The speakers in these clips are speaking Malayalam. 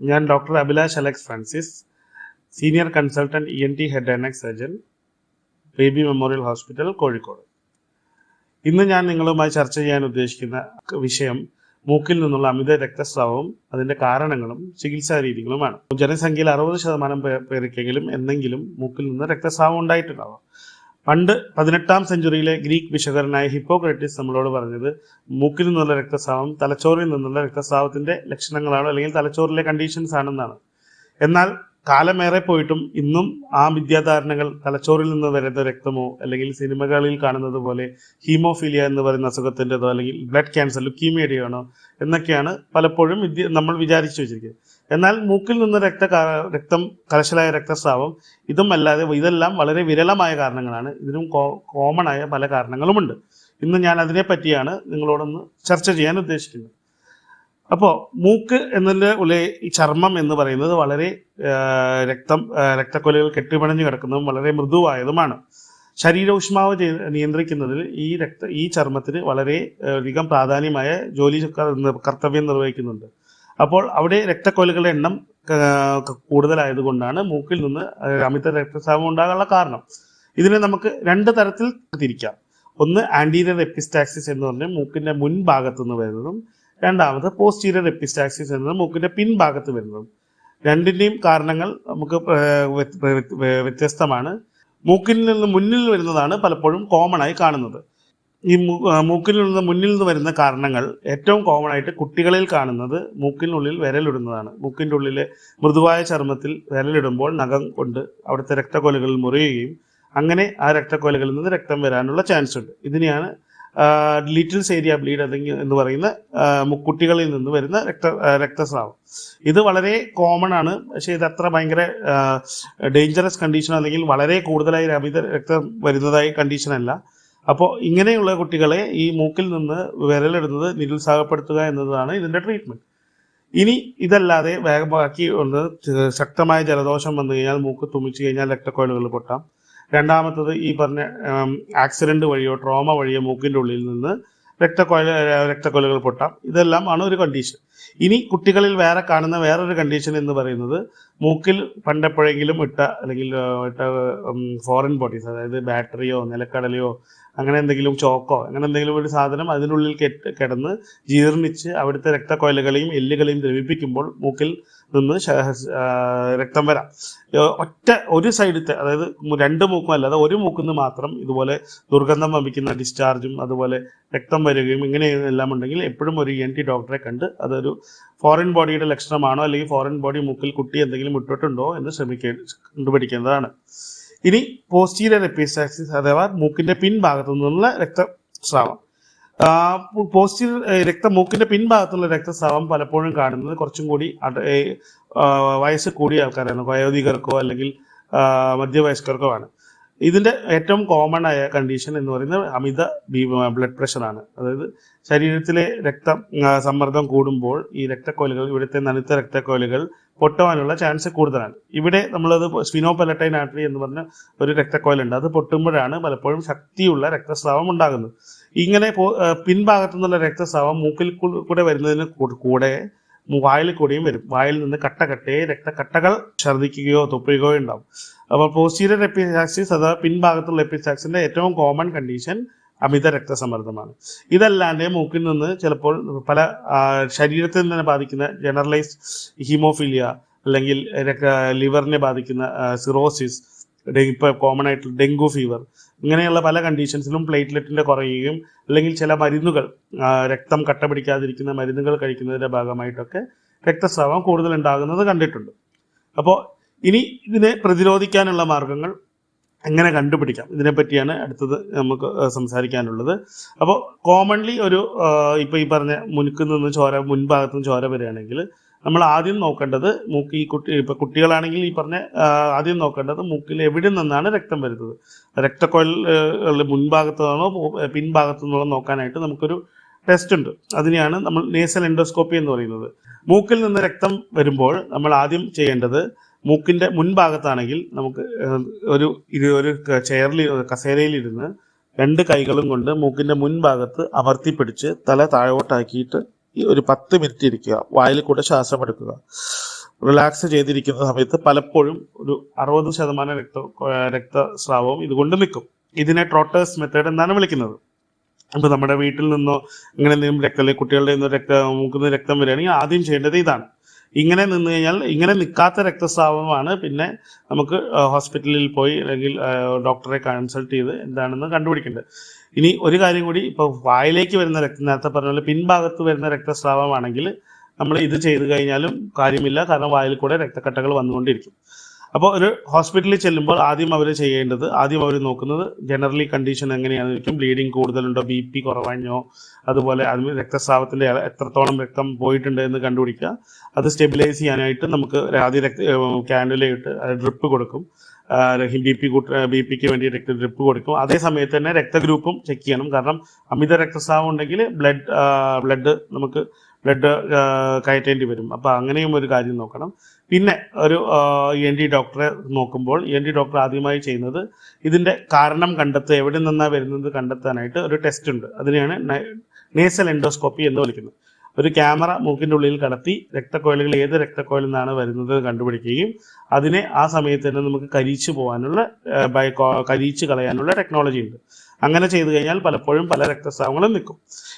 ഞാൻ doctor Abhilash Alex Francis senior consultant E N T head and neck surgeon Baby Memorial Hospital Kozhikode. ഇന്ന് ഞാൻ നിങ്ങളുമായി ചർച്ച ചെയ്യാൻ ഉദ്ദേശിക്കുന്ന വിഷയം മൂക്കിൽ നിന്നുള്ള അമിത രക്തസ്രാവവും അതിന്റെ കാരണങ്ങളും ചികിത്സാ രീതികളുമാണ്. ജനസംഖ്യയിൽ അറുപത് ശതമാനം പേർക്കെങ്കിലും എന്തെങ്കിലും മൂക്കിൽ നിന്ന് രക്തസ്രാവം ഉണ്ടായിട്ടുണ്ടാവാം. പണ്ട് പതിനെട്ടാം സെഞ്ചുറിയിലെ ഗ്രീക്ക് വിശകരനായ ഹിപ്പോക്രറ്റിസ് നമ്മളോട് പറഞ്ഞത് മൂക്കിൽ നിന്നുള്ള രക്തസ്രാവം തലച്ചോറിൽ നിന്നുള്ള രക്തസ്രാവത്തിന്റെ ലക്ഷണങ്ങളാണ് അല്ലെങ്കിൽ തലച്ചോറിലെ കണ്ടീഷൻസ് ആണെന്നാണ്. എന്നാൽ കാലമേറെ പോയിട്ടും ഇന്നും ആ വിദ്യാധാരണകൾ തലച്ചോറിൽ നിന്ന് വരുന്ന രക്തമോ അല്ലെങ്കിൽ സിനിമകളിൽ കാണുന്നത് പോലെ ഹീമോഫീലിയ എന്ന് പറയുന്ന അസുഖത്തിന്റെതോ അല്ലെങ്കിൽ ബ്ലഡ് ക്യാൻസർ ലുക്കീമിയയുടെയോ ആണോ എന്നൊക്കെയാണ് പലപ്പോഴും വിദ്യ നമ്മൾ വിചാരിച്ചു വെച്ചിരിക്കുന്നത്. എന്നാൽ മൂക്കിൽ നിന്ന് രക്ത രക്തം കലശലായ രക്തസ്രാവം ഇതും അല്ലാതെ ഇതെല്ലാം വളരെ വിരളമായ കാരണങ്ങളാണ്. ഇതിനും കോമൺ ആയ പല കാരണങ്ങളുമുണ്ട്. ഇന്ന് ഞാൻ അതിനെ പറ്റിയാണ് നിങ്ങളോടൊന്ന് ചർച്ച ചെയ്യാൻ ഉദ്ദേശിക്കുന്നത്. അപ്പോൾ മൂക്ക് എന്നതിന്റെ ഉള്ള ഈ ചർമ്മം എന്ന് പറയുന്നത് വളരെ രക്തം രക്തക്കൊലകൾ കെട്ടിപ്പിണഞ്ഞു കിടക്കുന്നതും വളരെ മൃദുവായതുമാണ്. ശരീര ഊഷ്മാവ് നിയന്ത്രിക്കുന്നതിൽ ഈ രക്ത ഈ ചർമ്മത്തിന് വളരെ അധികം പ്രാധാന്യമായ ജോലി കർത്തവ്യം നിർവഹിക്കുന്നുണ്ട്. അപ്പോൾ അവിടെ രക്തക്കൊലകളുടെ എണ്ണം കൂടുതലായതുകൊണ്ടാണ് മൂക്കിൽ നിന്ന് അമിത രക്തസ്രാവം ഉണ്ടാകാനുള്ള കാരണം. ഇതിനെ നമുക്ക് രണ്ട് തരത്തിൽ തിരിക്കാം. ഒന്ന് ആന്റീരിയർ എപ്പിസ്റ്റാക്സിസ് എന്ന് പറഞ്ഞാൽ മൂക്കിന്റെ മുൻഭാഗത്തു നിന്ന് വരുന്നതും രണ്ടാമത് പോസ്റ്റീരിയർ എപ്പിസ്റ്റാക്സിസ് എന്നത് മൂക്കിന്റെ പിൻഭാഗത്ത് വരുന്നതും. രണ്ടിന്റെയും കാരണങ്ങൾ നമുക്ക് വ്യത്യസ്തമാണ്. മൂക്കിൽ നിന്ന് മുന്നിൽ വരുന്നതാണ് പലപ്പോഴും കോമൺ ആയി കാണുന്നത്. ഈ മൂക്കിൽ നിന്ന് മുന്നിൽ നിന്ന് വരുന്ന കാരണങ്ങൾ ഏറ്റവും കോമൺ ആയിട്ട് കുട്ടികളിൽ കാണുന്നത് മൂക്കിനുള്ളിൽ വിരലിടുന്നതാണ്. മൂക്കിന്റെ ഉള്ളിലെ മൃദുവായ ചർമ്മത്തിൽ വിരലിടുമ്പോൾ നഖം കൊണ്ട് അവിടുത്തെ രക്തക്കൊലകൾ മുറിയുകയും അങ്ങനെ ആ രക്തക്കൊലകളിൽ നിന്ന് രക്തം വരാനുള്ള ചാൻസ് ഉണ്ട്. ഇതിനെയാണ് ലിറ്റിൽസ് ഏരിയ ബ്ലീഡ് അല്ലെങ്കിൽ എന്ന് പറയുന്ന കുട്ടികളിൽ നിന്ന് വരുന്ന രക്ത രക്തസ്രാവം. ഇത് വളരെ കോമൺ ആണ്. പക്ഷേ ഇത് അത്ര ഭയങ്കര ഡേഞ്ചറസ് കണ്ടീഷൻ അല്ലെങ്കിൽ വളരെ കൂടുതലായി അമിത രക്തം വരുന്നതായി കണ്ടീഷൻ അല്ല. അപ്പോൾ ഇങ്ങനെയുള്ള കുട്ടികളെ ഈ മൂക്കിൽ നിന്ന് വിരലിടുന്നത് നിരുത്സാഹപ്പെടുത്തുക എന്നതാണ് ഇതിന്റെ ട്രീറ്റ്മെന്റ് ഇനി ഇതല്ലാതെ വേഗം ബാക്കി ഒന്ന് ശക്തമായ ജലദോഷം വന്നു കഴിഞ്ഞാൽ മൂക്ക് തുമ്മിച്ചു കഴിഞ്ഞാൽ രക്തക്കോയിലുകൾ പൊട്ടാം. രണ്ടാമത്തത് ഈ പറഞ്ഞ ആക്സിഡന്റ് വഴിയോ ട്രോമ വഴിയോ മൂക്കിന്റെ ഉള്ളിൽ നിന്ന് രക്തക്കൊല രക്തക്കൊലകൾ പൊട്ടാം. ഇതെല്ലാം ആണ് ഒരു കണ്ടീഷൻ ഇനി കുട്ടികളിൽ വേറെ കാണുന്ന വേറൊരു കണ്ടീഷൻ എന്ന് പറയുന്നത് മൂക്കിൽ പണ്ടെപ്പോഴെങ്കിലും ഇട്ട അല്ലെങ്കിൽ ഇട്ട ഫോറിൻ ബോഡീസ് അതായത് ബാറ്ററിയോ നിലക്കടലയോ അങ്ങനെ എന്തെങ്കിലും ചോക്കോ അങ്ങനെ എന്തെങ്കിലും ഒരു സാധനം അതിനുള്ളിൽ കെട്ട് കിടന്ന് ജീർണിച്ച് അവിടുത്തെ രക്തക്കൊയലുകളെയും എല്ലുകളെയും ദ്രവിപ്പിക്കുമ്പോൾ മൂക്കിൽ നിന്ന് രക്തം വരാം. ഒറ്റ ഒരു സൈഡത്തെ അതായത് രണ്ട് മൂക്കും അല്ലാതെ ഒരു നിന്ന് മാത്രം ഇതുപോലെ ദുർഗന്ധം വമിക്കുന്ന ഡിസ്ചാർജും അതുപോലെ രക്തം വരികയും ഇങ്ങനെ എല്ലാം ഉണ്ടെങ്കിൽ എപ്പോഴും ഒരു എൻ ടി ഡോക്ടറെ കണ്ട് അതൊരു ഫോറിൻ ബോഡിയുടെ ലക്ഷണമാണോ അല്ലെങ്കിൽ ഫോറിൻ ബോഡി മൂക്കിൽ കുട്ടി എന്തെങ്കിലും ഇട്ടിട്ടുണ്ടോ എന്ന് ശ്രമിക്കേണ്ട കണ്ടുപിടിക്കേണ്ടതാണ്. ഇനി പോസ്റ്റീരിയർ എപ്പിസ്റ്റാക്സിസ് അഥവാ മൂക്കിന്റെ പിൻഭാഗത്തു നിന്നുള്ള രക്തസ്രാവം. പോസ്റ്റീരിയർ രക്ത മൂക്കിന്റെ പിൻഭാഗത്തുള്ള രക്തസ്രാവം പലപ്പോഴും കാണുന്നത് കുറച്ചും കൂടി വയസ്സ് കൂടിയ ആൾക്കാരാണ്. വയോധികർക്കോ അല്ലെങ്കിൽ മധ്യവയസ്കർക്കോ ആണ്. ഇതിന്റെ ഏറ്റവും കോമൺ ആയ കണ്ടീഷൻ എന്ന് പറയുന്നത് അമിത ബ്ലഡ് പ്രഷർ ആണ്. അതായത് ശരീരത്തിലെ രക്തം സമ്മർദ്ദം കൂടുമ്പോൾ ഈ രക്തക്കോലുകൾ ഇവിടുത്തെ നനുത്ത രക്തക്കോലുകൾ പൊട്ടുവാനുള്ള ചാൻസ് കൂടുതലാണ്. ഇവിടെ നമ്മളത് സ്പിനോപെലറ്റൈൻ ആർട്ടറി എന്ന് പറഞ്ഞ ഒരു രക്തക്കോയിലുണ്ട് അത് പൊട്ടുമ്പോഴാണ് പലപ്പോഴും ശക്തിയുള്ള രക്തസ്രാവം ഉണ്ടാകുന്നത്. ഇങ്ങനെ പിൻഭാഗത്തു നിന്നുള്ള രക്തസ്രാവം മൂക്കിൽ കൂടെ വരുന്നതിന് കൂടെ വായിൽ കൂടിയും വരും. വായിൽ നിന്ന് കട്ട കട്ടയെ രക്തക്കട്ടകൾ ഛർദ്ദിക്കുകയോ തുപ്പുകയോ ഉണ്ടാവും. അപ്പോൾ പോസ്റ്റീരിയർ എപ്പിസാക്സിസ് അഥവാ പിൻഭാഗത്തുള്ള എപ്പിസാക്സിന്റെ ഏറ്റവും കോമൺ കണ്ടീഷൻ അമിത രക്തസമ്മർദ്ദമാണ്. ഇതല്ലാതെ മൂക്കിൽ നിന്ന് ചിലപ്പോൾ പല ശരീരത്തിൽ തന്നെ ബാധിക്കുന്ന ജനറലൈസ്ഡ് ഹീമോഫീലിയ അല്ലെങ്കിൽ ലിവറിനെ ബാധിക്കുന്ന സിറോസിസ് ഇപ്പോൾ കോമൺ ആയിട്ടുള്ള ഡെങ്കു ഫീവർ ഇങ്ങനെയുള്ള പല കണ്ടീഷൻസിലും പ്ലേറ്റ്ലെറ്റിന്റെ കുറയുകയും അല്ലെങ്കിൽ ചില മരുന്നുകൾ രക്തം കട്ട പിടിക്കാതിരിക്കുന്ന മരുന്നുകൾ കഴിക്കുന്നതിന്റെ ഭാഗമായിട്ടൊക്കെ രക്തസ്രാവം കൂടുതൽ ഉണ്ടാകുന്നത് കണ്ടിട്ടുണ്ട്. അപ്പോൾ ഇനി ഇതിനെ പ്രതിരോധിക്കാനുള്ള മാർഗങ്ങൾ എങ്ങനെ കണ്ടുപിടിക്കാം. ഇതിനെപ്പറ്റിയാണ് അടുത്തത് നമുക്ക് സംസാരിക്കാനുള്ളത്. അപ്പോൾ കോമൺലി ഒരു ഇപ്പോൾ ഈ പറഞ്ഞ മുനുക്കിൽ നിന്ന് ചോര മുൻഭാഗത്തു നിന്ന് ചോര വരികയാണെങ്കിൽ നമ്മൾ ആദ്യം നോക്കേണ്ടത് മൂക്ക് ഈ കുട്ടി ഇപ്പൊ കുട്ടികളാണെങ്കിൽ ഈ പറഞ്ഞ ആദ്യം നോക്കേണ്ടത് മൂക്കിൽ എവിടെ നിന്നാണ് രക്തം വരുന്നത്? രക്തക്കൊഴൽ മുൻഭാഗത്തു നിന്നോ പിൻഭാഗത്തു നിന്നോ നോക്കാനായിട്ട് നമുക്കൊരു ടെസ്റ്റ് ഉണ്ട്. അതിനെയാണ് നമ്മൾ നേസൽ എൻഡോസ്കോപ്പി എന്ന് പറയുന്നത്. മൂക്കിൽ നിന്ന് രക്തം വരുമ്പോൾ നമ്മൾ ആദ്യം ചെയ്യേണ്ടത് മൂക്കിന്റെ മുൻഭാഗത്താണെങ്കിൽ നമുക്ക് ഒരു ഇത് ഒരു ചെയറിൽ കസേരയിലിരുന്ന് രണ്ട് കൈകളും കൊണ്ട് മൂക്കിന്റെ മുൻഭാഗത്ത് അമർത്തി പിടിച്ച് തല താഴോട്ടാക്കിയിട്ട് ഒരു പത്ത് മിനിറ്റ് ഇരിക്കുക. വായിൽ കൂടെ ശ്വാസം എടുക്കുക. റിലാക്സ് ചെയ്തിരിക്കുന്ന സമയത്ത് പലപ്പോഴും ഒരു അറുപത് ശതമാനം രക്ത രക്തസ്രാവവും ഇതുകൊണ്ട് നിൽക്കും. ഇതിനെ ട്രോട്ടേഴ്സ് മെത്തേഡ് എന്നാണ് വിളിക്കുന്നത്. അപ്പോൾ നമ്മുടെ വീട്ടിൽ നിന്നോ അങ്ങനെ എന്തെങ്കിലും രക്തം കുട്ടികളുടെ നിന്നോ രക്തം മൂക്കുന്ന രക്തം വരികയാണെങ്കിൽ ആദ്യം ചെയ്യേണ്ടത് ഇതാണ്. ഇങ്ങനെ നിന്ന് കഴിഞ്ഞാൽ ഇങ്ങനെ നിൽക്കാത്ത രക്തസ്രാവമാണ്. പിന്നെ നമുക്ക് ഹോസ്പിറ്റലിൽ പോയി അല്ലെങ്കിൽ ഡോക്ടറെ കൺസൾട്ട് ചെയ്ത് എന്താണെന്ന് കണ്ടുപിടിക്കേണ്ടത്. ഇനി ഒരു കാര്യം കൂടി ഇപ്പോൾ വായിലേക്ക് വരുന്ന രക്തം നേരത്തെ പറഞ്ഞ പോലെ പിൻഭാഗത്ത് വരുന്ന രക്തസ്രാവമാണെങ്കിൽ നമ്മൾ ഇത് ചെയ്തു കഴിഞ്ഞാലും കാര്യമില്ല. കാരണം വായിൽ കൂടെ രക്തക്കട്ടകൾ വന്നുകൊണ്ടിരിക്കും. അപ്പോൾ ഒരു ഹോസ്പിറ്റലിൽ ചെല്ലുമ്പോൾ ആദ്യം അവർ ചെയ്യേണ്ടത് ആദ്യം അവർ നോക്കുന്നത് ജനറലി കണ്ടീഷൻ എങ്ങനെയാണെന്നിരിക്കും ബ്ലീഡിങ് കൂടുതലുണ്ടോ? ബി പി കുറവാഞ്ഞോ അതുപോലെ അതിന് രക്തസ്രാവത്തിന്റെ എത്രത്തോളം രക്തം പോയിട്ടുണ്ട് എന്ന് കണ്ടുപിടിക്കുക. അത് സ്റ്റെബിലൈസ് ചെയ്യാനായിട്ട് നമുക്ക് ആദ്യം രക്ത ക്യാൻഡിലയിട്ട് ഡ്രിപ്പ് കൊടുക്കും. ബി പി കൂട്ട ബി പിക്ക് വേണ്ടി രക്ത ഡ്രിപ്പ് കൊടുക്കും. അതേ സമയത്ത് തന്നെ രക്തഗ്രൂപ്പും ചെക്ക് ചെയ്യണം. കാരണം അമിത രക്തസ്രാവം ഉണ്ടെങ്കിൽ ബ്ലഡ് ബ്ലഡ് നമുക്ക് ബ്ലഡ് കയറ്റേണ്ടി വരും. അപ്പോൾ അങ്ങനെയും ഒരു കാര്യം നോക്കണം. പിന്നെ ഒരു എൻ ഡി ഡോക്ടറെ നോക്കുമ്പോൾ എൻ ഡി ഡോക്ടർ ആദ്യമായി ചെയ്യുന്നത് ഇതിന്റെ കാരണം കണ്ടെത്തുക എവിടെ നിന്നാണ് വരുന്നത് കണ്ടെത്താനായിട്ട് ഒരു ടെസ്റ്റ് ഉണ്ട്. അതിനെയാണ് നേസൽ എൻഡോസ്കോപ്പി എന്ന് വിളിക്കുന്നത്. ഒരു ക്യാമറ മൂക്കിന്റെ ഉള്ളിൽ കടത്തി രക്തക്കോയിലുകൾ ഏത് രക്തക്കോയിൽ നിന്നാണ് വരുന്നത് കണ്ടുപിടിക്കുകയും അതിനെ ആ സമയത്ത് തന്നെ നമുക്ക് കരിച്ചു പോകാനുള്ള കരിച്ചു കളയാനുള്ള ടെക്നോളജി ഉണ്ട്. അങ്ങനെ ചെയ്തു കഴിഞ്ഞാൽ പലപ്പോഴും പല രക്തസ്രാവങ്ങളും നിൽക്കും.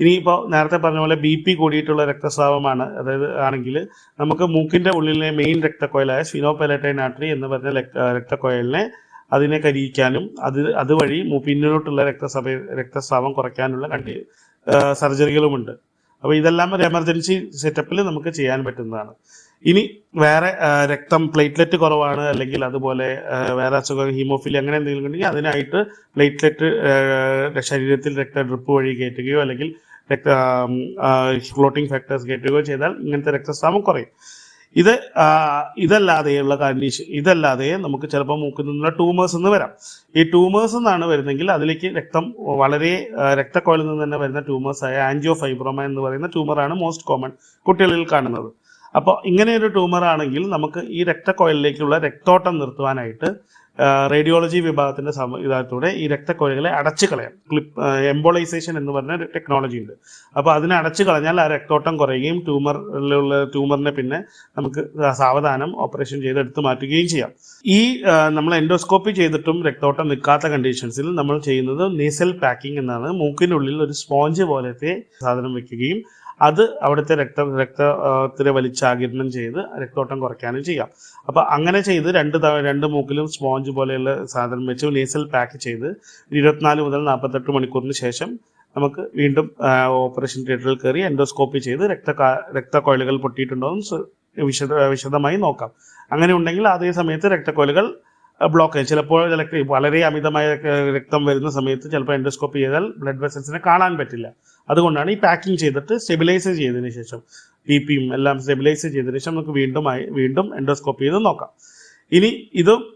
ഇനിയിപ്പോൾ നേരത്തെ പറഞ്ഞ പോലെ ബി പി കൂടിയിട്ടുള്ള രക്തസ്രാവമാണ്. അതായത് ആണെങ്കിൽ നമുക്ക് മൂക്കിന്റെ ഉള്ളിലെ മെയിൻ രക്തക്കോയിലായ സ്വിനോപെലറ്റൈൻ ആട്രി എന്ന് പറഞ്ഞ രക്ത- രക്തക്കോയിലിനെ അതിനെ കരിയിക്കാനും അത് അതുവഴി പിന്നിലോട്ടുള്ള രക്തസഭ രക്തസ്രാവം കുറയ്ക്കാനുള്ള കണ്ടി സർജറികളുമുണ്ട്. അപ്പോൾ ഇതെല്ലാം ഒരു എമർജൻസി സെറ്റപ്പിൽ നമുക്ക് ചെയ്യാൻ പറ്റുന്നതാണ്. ഇനി വേറെ രക്തം പ്ലേറ്റ്ലെറ്റ് കുറവാണ് അല്ലെങ്കിൽ അതുപോലെ വേറെ അസുഖം ഹീമോഫിലി അങ്ങനെ എന്തെങ്കിലും ഉണ്ടെങ്കിൽ അതിനായിട്ട് പ്ലേറ്റ്ലെറ്റ് ശരീരത്തിൽ രക്ത ഡ്രിപ്പ് വഴി കയറ്റുകയോ അല്ലെങ്കിൽ രക്ത ഫ്ലോട്ടിംഗ് ഫാക്ടേഴ്സ് കയറ്റുകയോ ചെയ്താൽ ഇങ്ങനത്തെ രക്തസ്രാവം കുറയും. ഇത് ഇതല്ലാതെയുള്ള കണ്ടീഷൻ ഇതല്ലാതെ നമുക്ക് ചിലപ്പോൾ മൂക്കിൽ നിന്നുള്ള ട്യൂമേഴ്സ് എന്ന് വരാം. ഈ ട്യൂമേഴ്സ് എന്നാണ് വരുന്നെങ്കിൽ അതിലേക്ക് രക്തം വളരെ രക്തക്കോളിൽ നിന്ന് തന്നെ വരുന്ന ട്യൂമേഴ്സ് ആയ ആൻജിയോ ഫൈബ്രോമ എന്ന് പറയുന്ന ട്യൂമറാണ് മോസ്റ്റ് കോമൺ കുട്ടികളിൽ കാണുന്നത്. അപ്പോൾ ഇങ്ങനെ ഒരു ട്യൂമർ ആണെങ്കിൽ നമുക്ക് ഈ രക്തക്കോയിലിലേക്കുള്ള രക്തോട്ടം നിർത്തുവാനായിട്ട് റേഡിയോളജി വിഭാഗത്തിന്റെ സംവിധാനത്തോടെ ഈ രക്തക്കോയിലുകളെ അടച്ചു കളയാം. ക്ലിപ്പ് എംബോളൈസേഷൻ എന്ന് പറഞ്ഞ ഒരു ടെക്നോളജി ഉണ്ട്. അപ്പോൾ അതിനെ അടച്ചു കളഞ്ഞാൽ ആ രക്തോട്ടം കുറയുകയും ട്യൂമറിലുള്ള ട്യൂമറിനെ പിന്നെ നമുക്ക് സാവധാനം ഓപ്പറേഷൻ ചെയ്ത് എടുത്തു മാറ്റുകയും ചെയ്യാം. ഈ നമ്മൾ എൻഡോസ്കോപ്പി ചെയ്തിട്ടും രക്തോട്ടം നിൽക്കാത്ത കണ്ടീഷൻസിൽ നമ്മൾ ചെയ്യുന്നത് നീസൽ പാക്കിംഗ് എന്നാണ്. മൂക്കിനുള്ളിൽ ഒരു സ്പോഞ്ച് പോലത്തെ സാധനം വെക്കുകയും അത് അവിടുത്തെ രക്ത രക്തത്തിനെ വലിച്ചാകിരണം ചെയ്ത് രക്തോട്ടം കുറയ്ക്കാനും ചെയ്യാം. അപ്പൊ അങ്ങനെ ചെയ്ത് രണ്ട് രണ്ട് മൂക്കിലും സ്പോഞ്ച് പോലെയുള്ള സാധനം വെച്ച് ലേസൽ പാക്ക് ചെയ്ത് ഇരുപത്തിനാല് മുതൽ നാൽപ്പത്തെട്ട് മണിക്കൂറിന് ശേഷം നമുക്ക് വീണ്ടും ഓപ്പറേഷൻ തിയേറ്ററിൽ കയറി എൻഡോസ്കോപ്പി ചെയ്ത് രക്ത രക്തക്കോയിലുകൾ പൊട്ടിയിട്ടുണ്ടോ എന്ന് വിശദ വിശദമായി നോക്കാം. അങ്ങനെ ഉണ്ടെങ്കിൽ അതേ സമയത്ത് രക്തക്കൊഴലുകൾ ബ്ലോക്ക് ചെയ്യും. ചിലപ്പോൾ ചില- വളരെ അമിതമായ രക്തം വരുന്ന സമയത്ത് ചിലപ്പോൾ എൻഡോസ്കോപ്പി ചെയ്താൽ ബ്ലഡ് വെസൽസിനെ കാണാൻ പറ്റില്ല. അതുകൊണ്ടാണ് ഈ പാക്കിംഗ് ചെയ്തിട്ട് സ്റ്റെബിലൈസ് ചെയ്തതിന് ശേഷം ബി പിയും എല്ലാം സ്റ്റെബിലൈസ് ചെയ്തതിന് ശേഷം നമുക്ക് വീണ്ടും വീണ്ടും എൻഡോസ്കോപ്പി ചെയ്ത് നോക്കാം. ഇനി ഇതും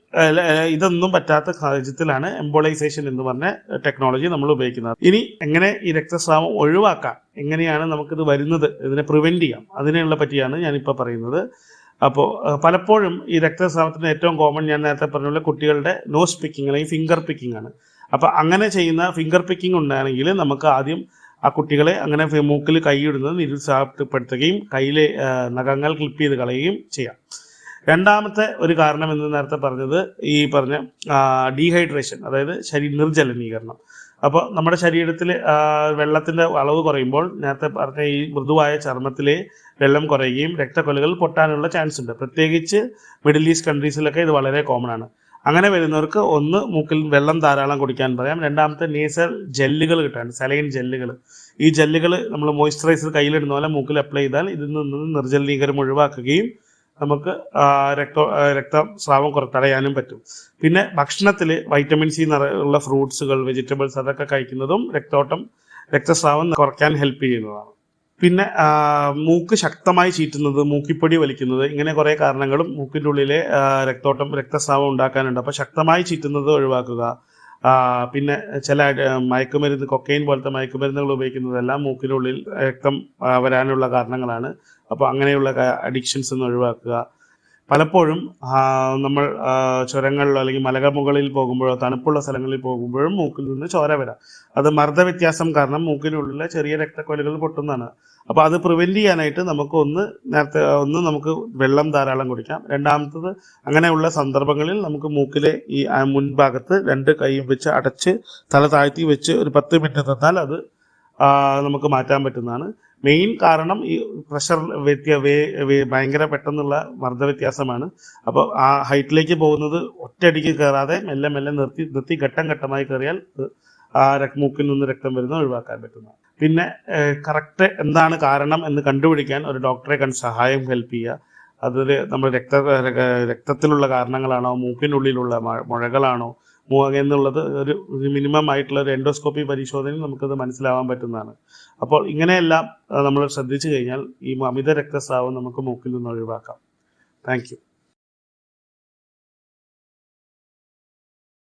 ഇതൊന്നും പറ്റാത്ത സാഹചര്യത്തിലാണ് എംബോളൈസേഷൻ എന്ന് പറഞ്ഞ ടെക്നോളജി നമ്മൾ ഉപയോഗിക്കുന്നത്. ഇനി എങ്ങനെ ഈ രക്തസ്രാവം ഒഴിവാക്കാം? എങ്ങനെയാണ് നമുക്കിത് വരുന്നത്? ഇതിനെ പ്രിവെന്റ് ചെയ്യാം. അതിനുള്ള പറ്റിയാണ് ഞാനിപ്പോൾ പറയുന്നത്. അപ്പോൾ പലപ്പോഴും ഈ രക്തസ്രാവത്തിന് ഏറ്റവും കോമൺ ഞാൻ നേരത്തെ പറഞ്ഞ പോലെ കുട്ടികളുടെ നോസ് പിക്കിംഗ് അല്ലെങ്കിൽ ഫിംഗർ പിക്കിംഗ് ആണ്. അപ്പോൾ അങ്ങനെ ചെയ്യുന്ന ഫിംഗർ പിക്കിംഗ് ഉണ്ടാണെങ്കിൽ നമുക്ക് ആദ്യം ആ കുട്ടികളെ അങ്ങനെ മൂക്കിൽ കൈയിടുന്നത് നിരുത്സാഹപ്പെടുത്തുകയും കയ്യിലെ നഖങ്ങൾ ക്ലിപ്പ് ചെയ്ത് കളയുകയും ചെയ്യാം. രണ്ടാമത്തെ ഒരു കാരണം എന്ന് നേരത്തെ പറഞ്ഞത് ഈ പറഞ്ഞ ഡീഹൈഡ്രേഷൻ അതായത് ശരീര നിർജലനീകരണം അപ്പോൾ നമ്മുടെ ശരീരത്തിൽ വെള്ളത്തിന്റെ അളവ് കുറയുമ്പോൾ നേരത്തെ പറഞ്ഞ ഈ മൃദുവായ ചർമ്മത്തിലെ വെള്ളം കുറയുകയും രക്തക്കൊലകൾ പൊട്ടാനുള്ള ചാൻസ് ഉണ്ട്. പ്രത്യേകിച്ച് മിഡിൽ ഈസ്റ്റ് കൺട്രീസിലൊക്കെ ഇത് വളരെ കോമൺ ആണ്. അങ്ങനെ വരുന്നവർക്ക് ഒന്ന് മൂക്കിൽ വെള്ളം ധാരാളം കുടിക്കാൻ പറയാം. രണ്ടാമത്തെ നേസൽ ജെല്ലുകൾ കിട്ടാൻ സലൈൻ ജെല്ലുകൾ ഈ ജെല്ലുകൾ നമ്മൾ മോയ്സ്ചറൈസർ കയ്യിലിടുന്ന പോലെ മൂക്കിൽ അപ്ലൈ ചെയ്താൽ ഇതിൽ നിന്ന് നിർജലീകരം ഒഴിവാക്കുകയും നമുക്ക് രക്ത രക്തസ്രാവം തടയാനും പറ്റും. പിന്നെ ഭക്ഷണത്തിൽ വൈറ്റമിൻ സി ഉള്ള ഫ്രൂട്ട്സുകൾ വെജിറ്റബിൾസ് അതൊക്കെ കഴിക്കുന്നതും രക്തോട്ടം രക്തസ്രാവം കുറയ്ക്കാൻ ഹെൽപ്പ് ചെയ്യുന്നതാണ്. പിന്നെ മൂക്ക് ശക്തമായി ചീറ്റുന്നത് മൂക്കിപ്പൊടി വലിക്കുന്നത് ഇങ്ങനെ കുറേ കാരണങ്ങളും മൂക്കിന്റെ ഉള്ളിലെ രക്തോട്ടം രക്തസ്രാവം ഉണ്ടാക്കാനുണ്ട്. അപ്പോൾ ശക്തമായി ചീറ്റുന്നത് ഒഴിവാക്കുക. പിന്നെ ചില മയക്കുമരുന്ന് കൊക്കൈൻ പോലത്തെ മയക്കുമരുന്നുകൾ ഉപയോഗിക്കുന്നതെല്ലാം മൂക്കിനുള്ളിൽ രക്തം വരാനുള്ള കാരണങ്ങളാണ്. അപ്പോൾ അങ്ങനെയുള്ള അഡിക്ഷൻസ് ഒന്ന് ഒഴിവാക്കുക. പലപ്പോഴും നമ്മൾ ചുരങ്ങളിലോ അല്ലെങ്കിൽ മലകൾ മുകളിൽ പോകുമ്പോഴോ തണുപ്പുള്ള സ്ഥലങ്ങളിൽ പോകുമ്പോഴും മൂക്കിൽ നിന്ന് ചോര വരാം. അത് മർദ്ദ വ്യത്യാസം കാരണം മൂക്കിനുള്ളിലെ ചെറിയ രക്തക്കൊലകൾ പൊട്ടുന്നതാണ്. അപ്പോൾ അത് പ്രിവെന്റ് ചെയ്യാനായിട്ട് നമുക്ക് ഒന്ന് നേരത്തെ ഒന്ന് നമുക്ക് വെള്ളം ധാരാളം കുടിക്കാം. രണ്ടാമത്തത് അങ്ങനെയുള്ള സന്ദർഭങ്ങളിൽ നമുക്ക് മൂക്കിലെ ഈ മുൻഭാഗത്ത് രണ്ട് കൈയും വെച്ച് അടച്ച് തല താഴ്ത്തി വെച്ച് ഒരു പത്ത് മിനിറ്റ് നിന്നാൽ അത് നമുക്ക് മാറ്റാൻ പറ്റുന്നതാണ്. മെയിൻ കാരണം ഈ പ്രഷർ വ്യത്യ ഭയങ്കര പെട്ടെന്നുള്ള മർദ്ദ വ്യത്യാസമാണ്. അപ്പോൾ ആ ഹൈറ്റിലേക്ക് പോകുന്നത് ഒറ്റയടിക്ക് കയറാതെ മെല്ലെ മെല്ലെ നിർത്തി നിർത്തി ഘട്ടം ഘട്ടമായി കയറിയാൽ ആ രക്തമൂക്കിൽ നിന്ന് രക്തം വരുന്നത് ഒഴിവാക്കാൻ പറ്റുന്നതാണ്. പിന്നെ കറക്റ്റ് എന്താണ് കാരണം എന്ന് കണ്ടുപിടിക്കാൻ ഒരു ഡോക്ടറെ കണ്ട് സഹായം ഹെൽപ്പ് ചെയ്യുക. അതൊരു നമ്മൾ രക്ത രക്തത്തിലുള്ള കാരണങ്ങളാണോ മൂക്കിനുള്ളിലുള്ള മുഴകളാണോ എന്നുള്ളത് ഒരു മിനിമം ആയിട്ടുള്ള ഒരു എൻഡോസ്കോപ്പി പരിശോധനയിൽ നമുക്കത് മനസ്സിലാവാൻ പറ്റുന്നതാണ്. അപ്പോൾ ഇങ്ങനെയെല്ലാം നമ്മൾ ശ്രദ്ധിച്ചു കഴിഞ്ഞാൽ ഈ അമിത രക്തസ്രാവം നമുക്ക് മൂക്കിൽ നിന്ന് ഒഴിവാക്കാം. താങ്ക്